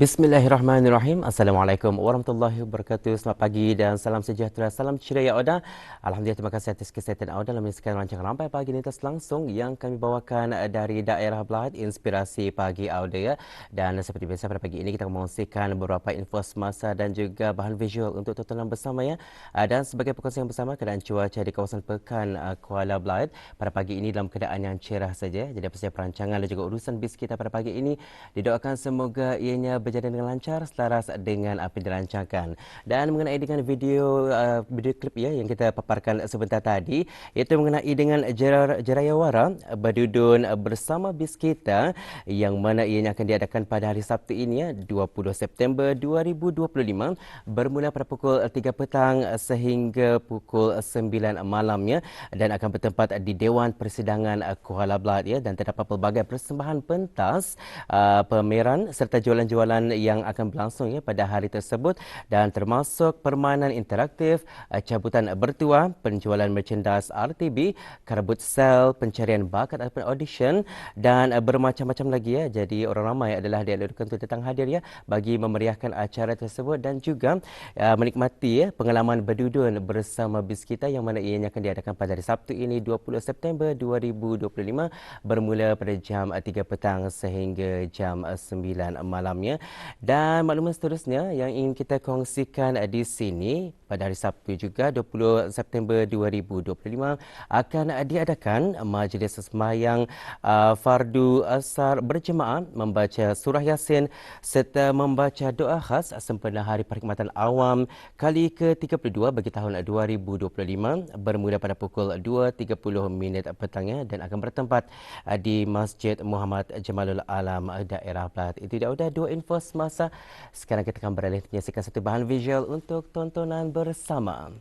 Bismillahirrahmanirrahim. Assalamualaikum warahmatullahi wabarakatuh. Selamat pagi dan salam sejahtera. Salam ceria Auda. Alhamdulillah terima kasih atas kesihatan Auda dalam menyaksikan rancangan Rampai Pagi Lintas langsung yang kami bawakan dari daerah Belahad Inspirasi Pagi Auda ya. Dan seperti biasa pada pagi ini kita akan mengongsikan beberapa info semasa dan juga bahan visual untuk tontonan bersama ya. Dan sebagai perkongsian bersama keadaan cuaca di kawasan Pekan uh, Kuala Belahad pada pagi ini dalam keadaan yang cerah saja. Jadi apa saja perancangan dan juga urusan bis kita pada pagi ini didoakan semoga ianya berjalan dengan lancar selaras dengan apa yang dirancangkan. Dan mengenai dengan video uh, video klip ya yang kita paparkan sebentar tadi iaitu mengenai dengan Jer Jerayawara berdudun bersama bis kita yang mana ianya akan diadakan pada hari Sabtu ini ya 20 September 2025 bermula pada pukul 3 petang sehingga pukul 9 malamnya dan akan bertempat di Dewan Persidangan Kuala Belahad ya dan terdapat pelbagai persembahan pentas uh, pameran serta jualan-jualan yang akan berlangsung ya pada hari tersebut dan termasuk permainan interaktif, eh, cabutan bertuah, penjualan merchandise RTB, karbut sel, pencarian bakat ataupun audition dan eh, bermacam-macam lagi ya. Jadi orang ramai adalah dialurkan untuk datang hadir ya bagi memeriahkan acara tersebut dan juga uh, menikmati ya pengalaman berdudun bersama bis kita yang mana ianya akan diadakan pada hari Sabtu ini 20 September 2025 bermula pada jam 3 petang sehingga jam 9 malamnya. Dan makluman seterusnya yang ingin kita kongsikan di sini pada hari Sabtu juga 20 September 2025 akan diadakan majlis semayang uh, fardu asar berjemaah membaca surah yasin serta membaca doa khas sempena hari perkhidmatan awam kali ke-32 bagi tahun 2025 bermula pada pukul 2.30 minit petangnya dan akan bertempat uh, di Masjid Muhammad Jamalul Alam daerah Pelat. Itu dah sudah dua info semasa. Sekarang kita akan beralih menyaksikan satu bahan visual untuk tontonan bersama.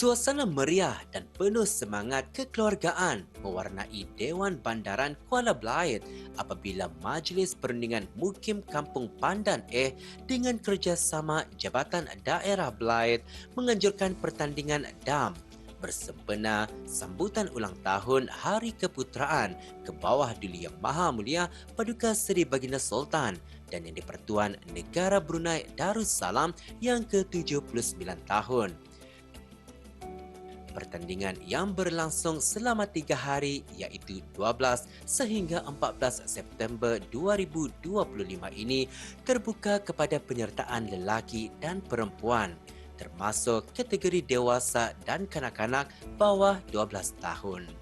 Suasana meriah dan penuh semangat kekeluargaan mewarnai Dewan Bandaran Kuala Belait apabila Majlis Perundingan Mukim Kampung Pandan Eh dengan kerjasama Jabatan Daerah Belait menganjurkan pertandingan DAM bersempena sambutan ulang tahun Hari Keputeraan ke bawah Duli Yang Maha Mulia Paduka Seri Baginda Sultan dan Yang di-Pertuan Negara Brunei Darussalam yang ke-79 tahun pertandingan yang berlangsung selama tiga hari iaitu 12 sehingga 14 September 2025 ini terbuka kepada penyertaan lelaki dan perempuan termasuk kategori dewasa dan kanak-kanak bawah 12 tahun.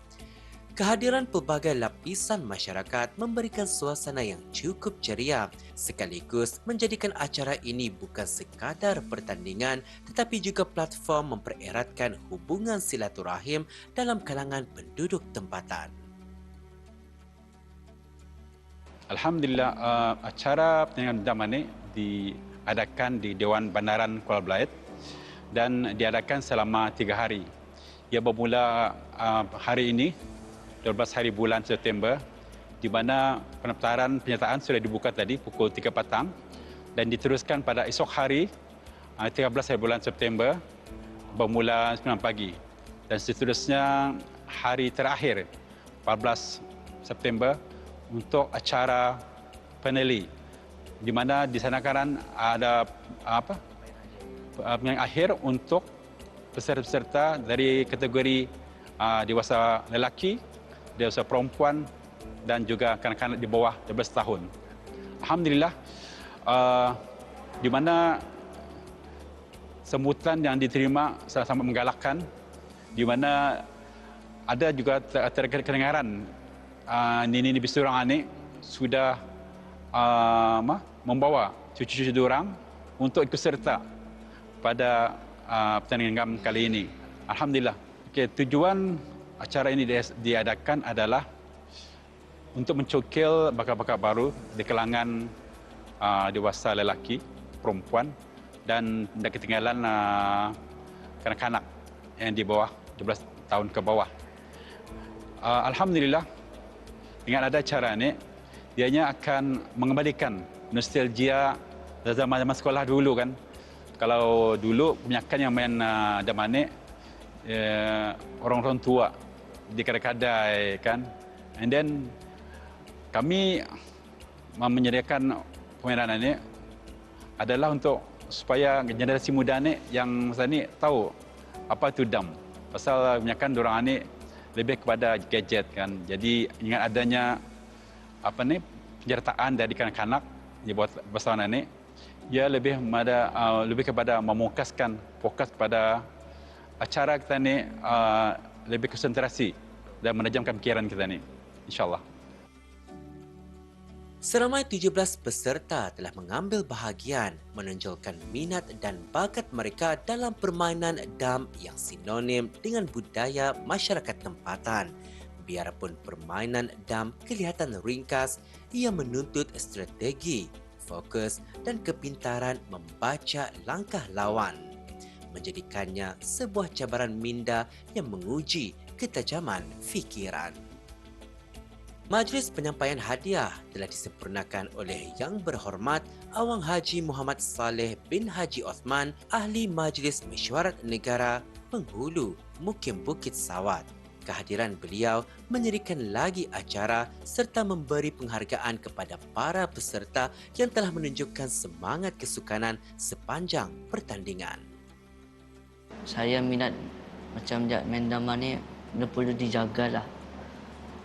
Kehadiran pelbagai lapisan masyarakat memberikan suasana yang cukup ceria sekaligus menjadikan acara ini bukan sekadar pertandingan tetapi juga platform mempereratkan hubungan silaturahim dalam kalangan penduduk tempatan. Alhamdulillah uh, acara pertandingan daman ini diadakan di Dewan Bandaran Kuala Belait dan diadakan selama tiga hari. Ia bermula uh, hari ini 12 hari bulan September di mana pendaftaran penyertaan sudah dibuka tadi pukul 3 petang dan diteruskan pada esok hari 13 ah, hari bulan September bermula 9 pagi. Dan seterusnya hari terakhir 14 September untuk acara peneli di mana disanakan ada apa yang akhir untuk peserta-peserta dari kategori uh, dewasa lelaki, dewasa perempuan dan juga kanak-kanak di bawah 12 tahun. Alhamdulillah uh, di mana semutan yang diterima sangat-sangat menggalakkan di mana ada juga terkedengaran uh, Nini Nibi Surang ini sudah uh, membawa cucu-cucu orang untuk ikut serta pada uh, pertandingan kali ini. Alhamdulillah. Okay, tujuan acara ini diadakan adalah untuk mencokil bakat-bakat baru di kalangan uh, dewasa lelaki, perempuan dan tidak ketinggalan uh, kanak-kanak yang di bawah 12 tahun ke bawah. Uh, Alhamdulillah dengan ada acara ini, dianya akan mengembalikan nostalgia zaman-zaman sekolah dulu kan kalau dulu kebanyakan yang main uh, damane uh, orang-orang tua di kedai-kedai kan? And then kami menyediakan permainan ini adalah untuk supaya generasi muda ni yang masa ni tahu apa itu dam. Pasal kebanyakan orang ni lebih kepada gadget kan? Jadi ingat adanya apa ni penyertaan dari kanak-kanak di bawah besar ni ia lebih kepada uh, lebih kepada memokaskan fokus kepada acara kita ni uh, lebih konsentrasi dan menajamkan fikiran kita ni. Insyaallah. Seramai 17 peserta telah mengambil bahagian menonjolkan minat dan bakat mereka dalam permainan dam yang sinonim dengan budaya masyarakat tempatan. Biarpun permainan dam kelihatan ringkas, ia menuntut strategi, fokus dan kepintaran membaca langkah lawan menjadikannya sebuah cabaran minda yang menguji ketajaman fikiran. Majlis penyampaian hadiah telah disempurnakan oleh Yang Berhormat Awang Haji Muhammad Saleh bin Haji Osman, Ahli Majlis Mesyuarat Negara Penghulu Mukim Bukit Sawat kehadiran beliau menyerikan lagi acara serta memberi penghargaan kepada para peserta yang telah menunjukkan semangat kesukanan sepanjang pertandingan. Saya minat macam main dama ni perlu dijagalah.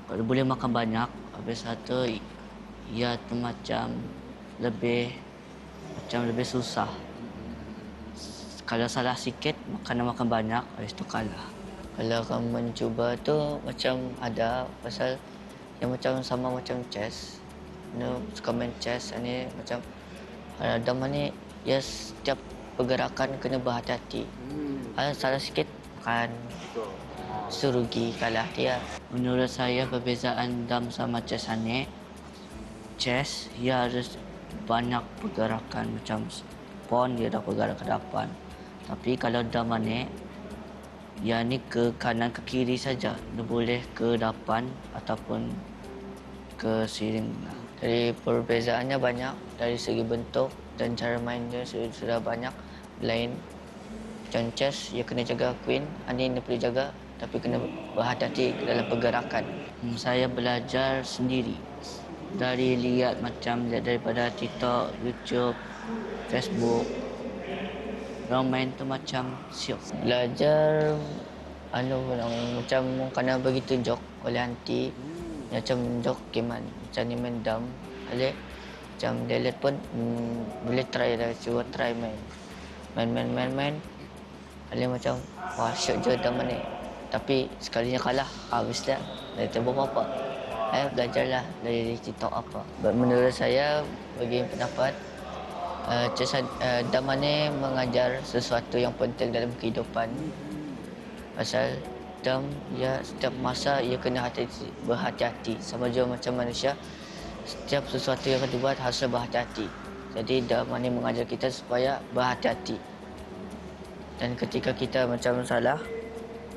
Kalau boleh makan banyak, habis satu ia tu macam lebih macam lebih susah. Kalau salah sikit, makan makan banyak, habis tu kalah kalau kamu mencuba tu macam ada pasal yang macam sama macam chess ni suka main chess ni macam ada mana ya setiap pergerakan kena berhati-hati hmm. Ada salah sikit kan surugi kalah. Dia menurut saya perbezaan dam sama chess ni chess ia harus banyak pergerakan macam pawn dia dah bergerak ke depan. Tapi kalau dam ni yang ni ke kanan ke kiri saja. Dia boleh ke depan ataupun ke siring dari perbezaannya banyak dari segi bentuk dan cara main dia sudah banyak. Lain John Chess ia kena jaga queen. Ani dia perlu jaga tapi kena berhati-hati dalam pergerakan. Hmm, saya belajar sendiri. Dari lihat macam lihat daripada TikTok, YouTube, Facebook Orang main tu macam siok. Belajar anu macam kena bagi tunjuk oleh anti macam tunjuk keman macam ni main dam. Ale macam dia lihat pun hmm, boleh try dah cuba try main. Main main main main ale macam wah syok je dam ni tapi sekalinya kalah habis dah dah tak apa apa eh belajarlah dari TikTok apa menurut saya bagi pendapat uh, uh, Damane mengajar sesuatu yang penting dalam kehidupan. Pasal Dam, ya setiap masa ia kena hati berhati-hati. Sama juga macam manusia, setiap sesuatu yang kita buat harus berhati-hati. Jadi Damane mengajar kita supaya berhati-hati. Dan ketika kita macam salah,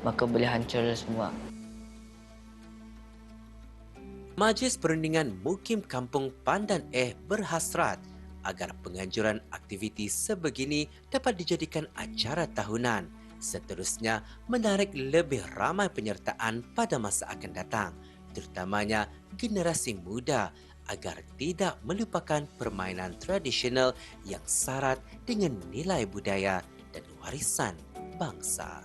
maka boleh hancur semua. Majlis Perundingan Mukim Kampung Pandan Eh berhasrat agar penganjuran aktiviti sebegini dapat dijadikan acara tahunan. Seterusnya, menarik lebih ramai penyertaan pada masa akan datang. terutamanya generasi muda agar tidak melupakan permainan tradisional yang syarat dengan nilai budaya warisan bangsa.